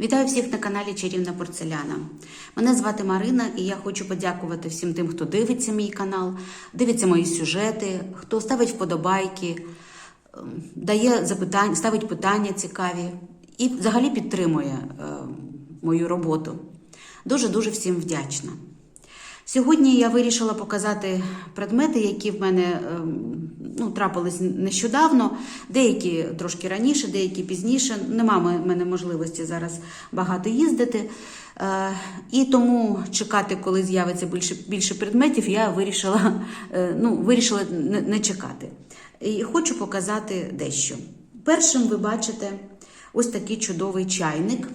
Вітаю всіх на каналі Чарівна Порцеляна. Мене звати Марина, і я хочу подякувати всім тим, хто дивиться мій канал, дивиться мої сюжети, хто ставить вподобайки, ем, дає запитання, ставить питання цікаві і взагалі підтримує е, мою роботу. Дуже дуже всім вдячна. Сьогодні я вирішила показати предмети, які в мене ем, ну, трапились нещодавно, деякі трошки раніше, деякі пізніше. Нема в мене можливості зараз багато їздити. Е, І тому чекати, коли з'явиться більше, більше предметів, я вирішила, е, ну, вирішила не, чекати. І хочу показати дещо. Першим ви бачите ось такий чудовий чайник.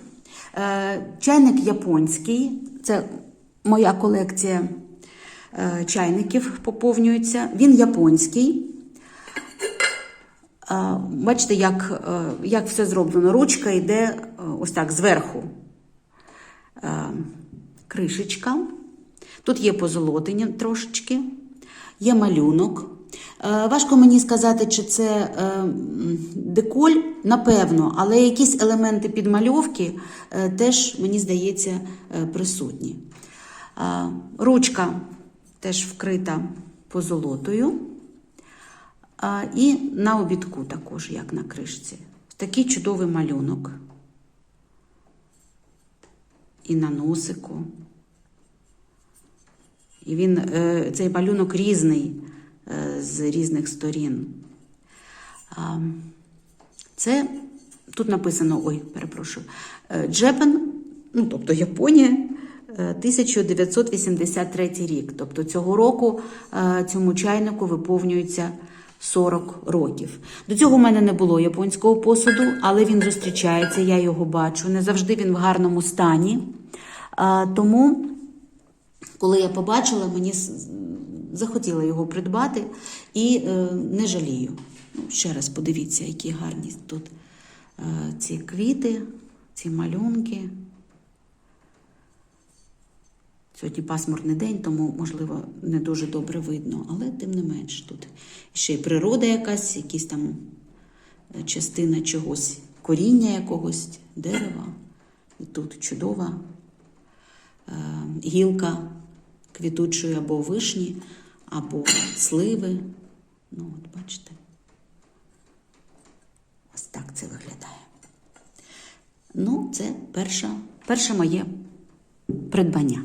Е, Чайник японський. Це моя колекція е, чайників поповнюється. Він японський. Бачите, як, е, як все зроблено. Ручка йде е, ось так зверху. Кришечка. Тут є позолотення трошечки, є малюнок. Важко мені сказати, чи це деколь, напевно, але якісь елементи підмальовки теж, мені здається, присутні. Ручка теж вкрита позолотою. І на обідку також, як на кришці. Такий чудовий малюнок. І на носику. І він, е, цей малюнок різний е, з різних сторін. Це тут написано, ой, перепрошую, Джепен, ну тобто Японія, 1983 рік. Тобто цього року е, цьому чайнику виповнюється 40 років. До цього в мене не було японського посуду, але він зустрічається, я його бачу. Не завжди він в гарному стані. Тому, коли я побачила, мені захотіла його придбати і е, не жалію. Ну, ще раз подивіться, які гарні тут е, ці квіти, ці малюнки. Сьогодні пасмурний день, тому, можливо, не дуже добре видно, але тим не менш тут ще й природа якась, якісь там е, частина чогось, коріння якогось дерева. І тут чудова е, гілка квітучої або вишні, або сливи. Ну, от бачите. Ось так це виглядає. Ну, це перша, перше моє придбання.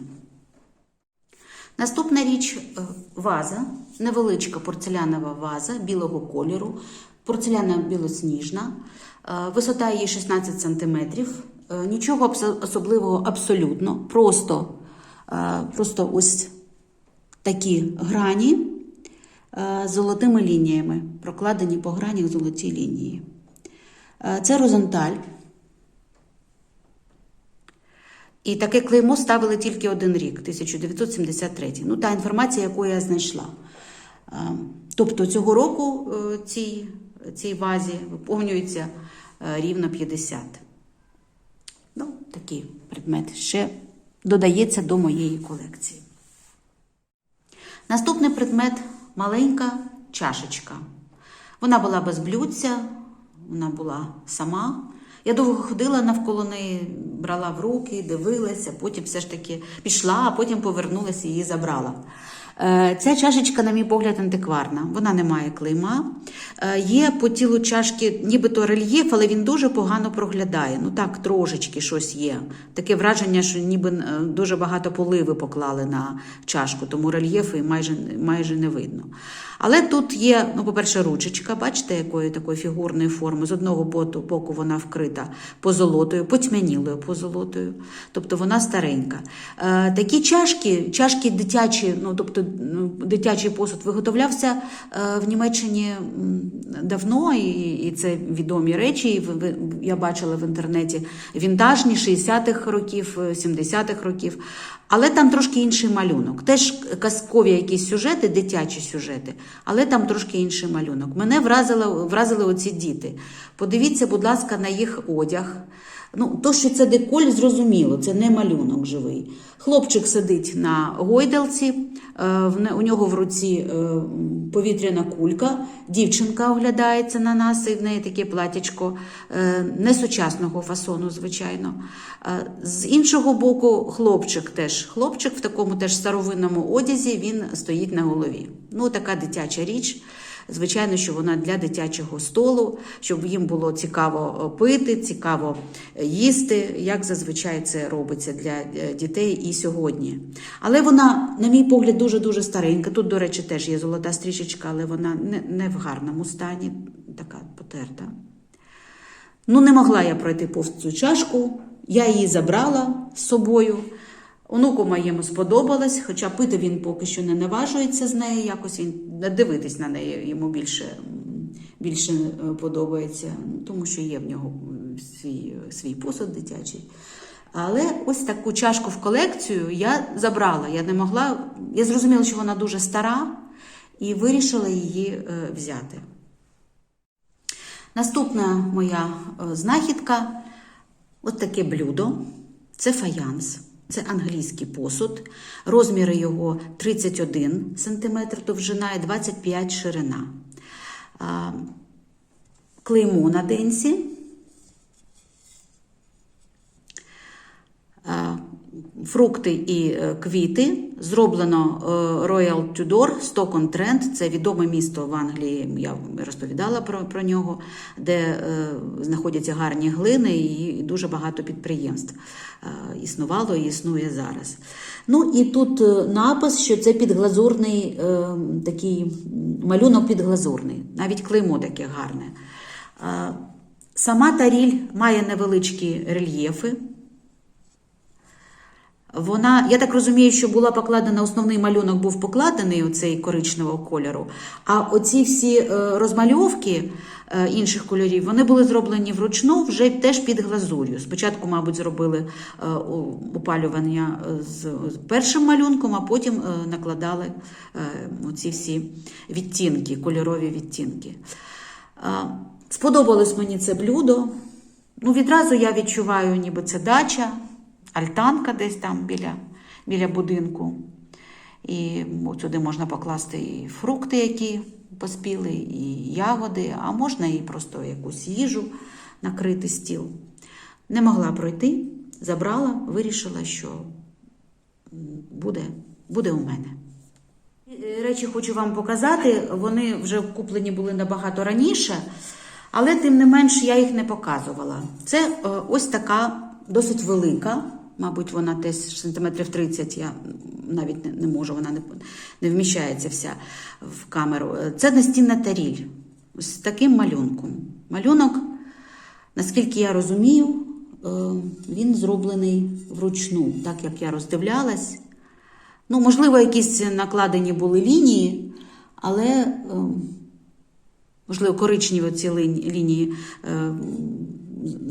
Наступна річ е, ваза, невеличка порцелянова ваза білого кольору, порцеляна білосніжна, е, висота її 16 см. Нічого особливого абсолютно, просто, е, просто ось такі грані е, золотими лініями, прокладені по гранях золоті лінії. Е, Це розенталь. І таке клеймо ставили тільки один рік, 1973. Ну, та інформація, яку я знайшла. Е, Тобто цього року е, цій, цій вазі виповнюється е, рівно 50. Ну, такий предмет ще додається до моєї колекції. Наступний предмет маленька чашечка. Вона була без блюдця, вона була сама. Я довго ходила навколо неї, брала в руки, дивилася, потім все ж таки пішла, а потім повернулася і її забрала. Е, Ця чашечка, на мій погляд, антикварна. Вона не має клейма. Е, Є по тілу чашки нібито рельєф, але він дуже погано проглядає. Ну так, трошечки щось є. Таке враження, що ніби е, дуже багато поливи поклали на чашку, тому рельєфу майже, майже не видно. Але тут є, ну, по-перше, ручечка, бачите, якої такої фігурної форми. З одного боку, вона вкрита позолотою, потьмянілою позолотою, тобто вона старенька. Такі чашки, чашки дитячі, ну тобто дитячий посуд виготовлявся е, в Німеччині давно, і, це відомі речі. Я бачила в інтернеті вінтажні 60-х років, е, 70-х років. Але там трошки інший малюнок. Теж казкові якісь сюжети, дитячі сюжети, але там трошки інший малюнок. Мене вразили, вразили оці діти. Подивіться, будь ласка, на їх одяг. Ну, то, що це деколь, зрозуміло, це не малюнок живий. Хлопчик сидить на гойдалці, е, не- у нього в руці е, повітряна кулька, дівчинка оглядається на нас, і в неї таке платячко е, несучасного фасону, звичайно. З іншого боку, хлопчик теж. Хлопчик в такому теж старовинному одязі він стоїть на голові. Ну, така дитяча річ. Звичайно, що вона для дитячого столу, щоб їм було цікаво е, пити, цікаво е, їсти, як зазвичай це робиться для е, дітей і сьогодні. Але вона, на мій погляд, дуже-дуже старенька. Тут, до речі, теж є золота стрічечка, але вона не, не в гарному стані, така потерта. Ну, не могла я пройти повз цю чашку, я її забрала з собою. Онуку моєму сподобалось, хоча пити він поки що не наважується з неї, якось він дивитись на неї йому більше, більше е, подобається, тому що є в нього свій, свій посуд дитячий. Але ось таку чашку в колекцію я забрала. Я не могла, я зрозуміла, що вона дуже стара, і вирішила її е, взяти. Наступна моя е, знахідка от таке блюдо. Це фаянс. Це англійський посуд. Розміри його 31 см довжина і 25 ширина. Клеймо на денці. А, Фрукти і е, квіти. Зроблено е, Royal Tudor, Stoke-on-Trent. Це відоме місто в Англії. Я розповідала про, про нього, де е, знаходяться гарні глини і дуже багато підприємств. Е, Існувало і існує зараз. Ну і тут е, напис, що це підглазурний е, такий малюнок підглазурний. Навіть клеймо таке гарне. Е, Сама таріль має невеличкі рельєфи. Вона, я так розумію, що була покладена, основний малюнок був покладений оцей коричневого кольору. А оці всі е, розмальовки е, інших кольорів, вони були зроблені вручну вже теж під глазур'ю. Спочатку, мабуть, зробили е, опалювання з, першим малюнком, а потім накладали оці всі відтінки, кольорові відтінки. Сподобалось мені це блюдо. Ну, відразу я відчуваю, ніби це дача, альтанка десь там біля, біля будинку. І сюди можна покласти і фрукти, які поспіли, і ягоди, а можна і просто якусь їжу накрити стіл. Не могла пройти, забрала, вирішила, що буде, буде у мене. Е, Речі хочу вам показати. Вони вже куплені були набагато раніше, але тим не менш я їх не показувала. Це е, ось така досить велика, мабуть, вона десь сантиметрів 30, я навіть не, не можу, вона не, не вміщається вся в камеру. Е, Це настінна таріль з таким малюнком. Малюнок, наскільки я розумію, е, він зроблений вручну, так як я роздивлялась. Ну, можливо, якісь накладені були лінії, але, ем, можливо, коричневі ці лінії з-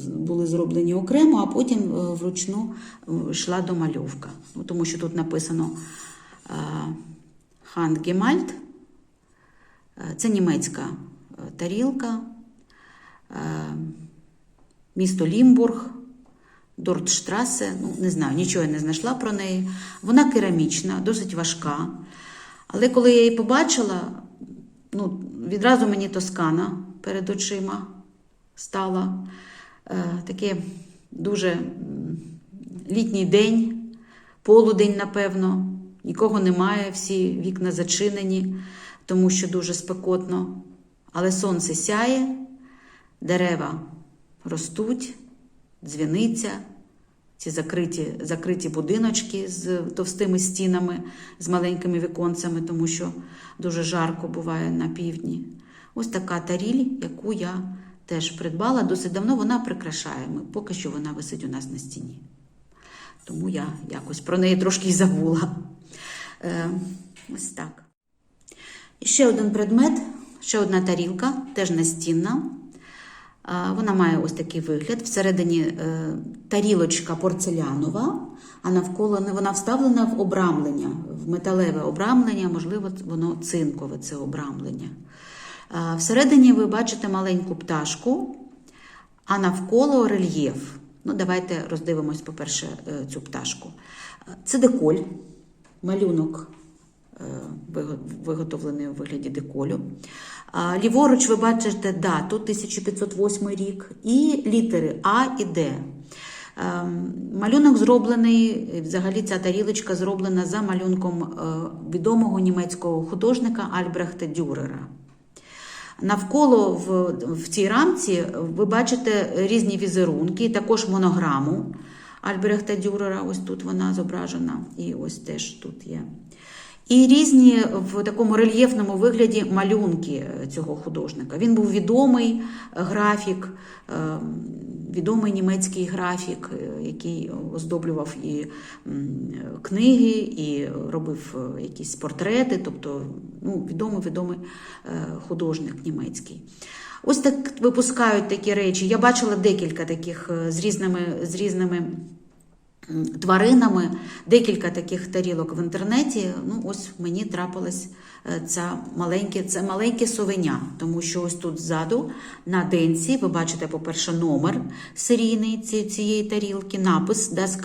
були зроблені окремо, а потім е, вручну е, йшла домальовка. Ну, тому що тут написано е, Хангемальт. Це німецька тарілка, місто Лімбург. Дортштрасе, ну не знаю, нічого я не знайшла про неї. Вона керамічна, досить важка. Але коли я її побачила, ну, відразу мені Тоскана перед очима стала. Е, таке дуже літній день, полудень, напевно, нікого немає, всі вікна зачинені, тому що дуже спекотно. Але сонце сяє, дерева ростуть дзвіниця, ці закриті, закриті будиночки з товстими стінами, з маленькими віконцями, тому що дуже жарко буває на півдні. Ось така таріль, яку я теж придбала досить давно, вона прикрашає. Поки що вона висить у нас на стіні. Тому я якось про неї трошки й забула. Е, ось так. Ще один предмет, ще одна тарілка, теж настінна. А, Вона має ось такий вигляд. Всередині е, тарілочка порцелянова, а навколо вона вставлена в обрамлення, в металеве обрамлення, можливо, воно цинкове це обрамлення. Всередині ви бачите маленьку пташку, а навколо рельєф. Ну, давайте роздивимось, по-перше, е, цю пташку. Це деколь, малюнок е, виготовлений у вигляді деколю. Ліворуч ви бачите дату 1508 рік і літери А і Д. Ем, Малюнок зроблений, взагалі ця тарілочка зроблена за малюнком е, відомого німецького художника Альбрехта Дюрера. Навколо в, в цій рамці ви бачите різні візерунки, також монограму Альбрехта Дюрера. Ось тут вона зображена, і ось теж тут є. І різні в такому рельєфному вигляді малюнки цього художника. Він був відомий графік, е, відомий німецький графік, е, який оздоблював і книги, і робив е, якісь портрети, тобто ну, відомий відомий е, художник німецький. Ось так випускають такі речі. Я бачила декілька таких е, з різними, з різними тваринами, декілька таких тарілок в інтернеті. Ну, ось мені трапилось е, ця маленьке, це маленьке совеня, тому що ось тут ззаду на денці ви бачите, по-перше, номер серійний ці- цієї тарілки, напис Das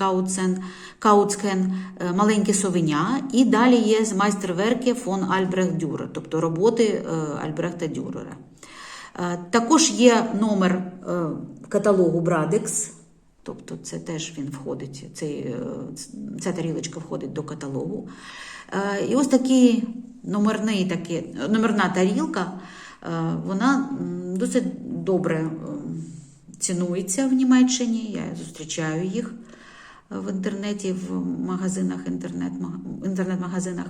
Kautzken, е, маленьке совеня, і далі є з майстерверки фон Альбрехт Дюрер, тобто роботи е, Альбрехта Дюрера. Е, Також є номер каталогу Брадекс, тобто це теж він входить, цей, е, ця тарілочка входить до каталогу. Е, І ось такий номерний, такий, номерна тарілка, е, вона досить добре цінується в Німеччині. Я зустрічаю їх в інтернеті, в магазинах, інтернет-мага- інтернет-магазинах.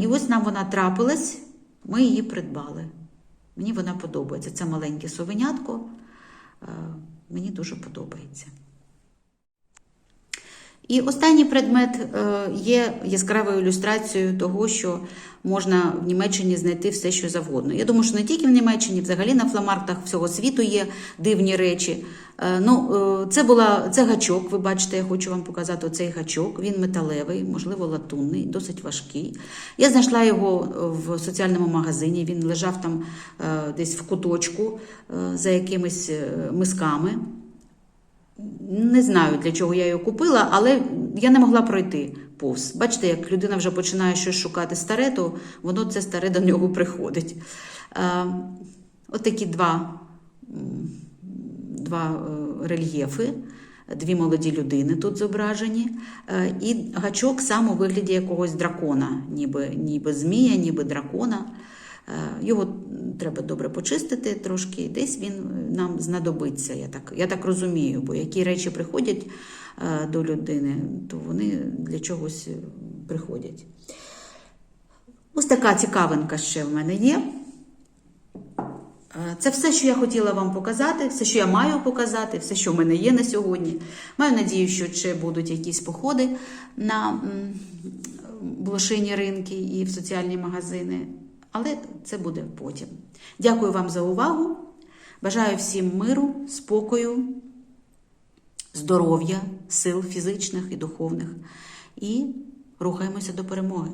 І ось нам вона трапилась, ми її придбали. Мені вона подобається. Це маленьке совенятко. Мені дуже подобається. І останній предмет е, є яскравою ілюстрацією того, що можна в Німеччині знайти все, що завгодно. Я думаю, що не тільки в Німеччині, взагалі на фламарктах всього світу є дивні речі. Е, Ну, е, це була це гачок. Ви бачите, я хочу вам показати оцей гачок. Він металевий, можливо, латунний, досить важкий. Я знайшла його в соціальному магазині. Він лежав там десь в куточку за якимись мисками. Не знаю, для чого я його купила, але я не могла пройти повз. Бачите, як людина вже починає щось шукати старе, то воно це старе до нього приходить. Е, От такі два, два е, рельєфи, дві молоді людини тут зображені. Е, І гачок сам у вигляді якогось дракона, ніби, ніби змія, ніби дракона. Його треба добре почистити трошки, десь він нам знадобиться, я так, я так розумію, бо які речі приходять е, до людини, то вони для чогось е, приходять. Ось така цікавинка ще в мене є. Е, Це все, що я хотіла вам показати, все, що я маю показати, все, що в мене є на сьогодні. Маю надію, що ще будуть якісь походи на блошині ринки і в соціальні магазини, але це буде потім. Дякую вам за увагу. Бажаю всім миру, спокою, здоров'я, сил фізичних і духовних. І рухаємося до перемоги.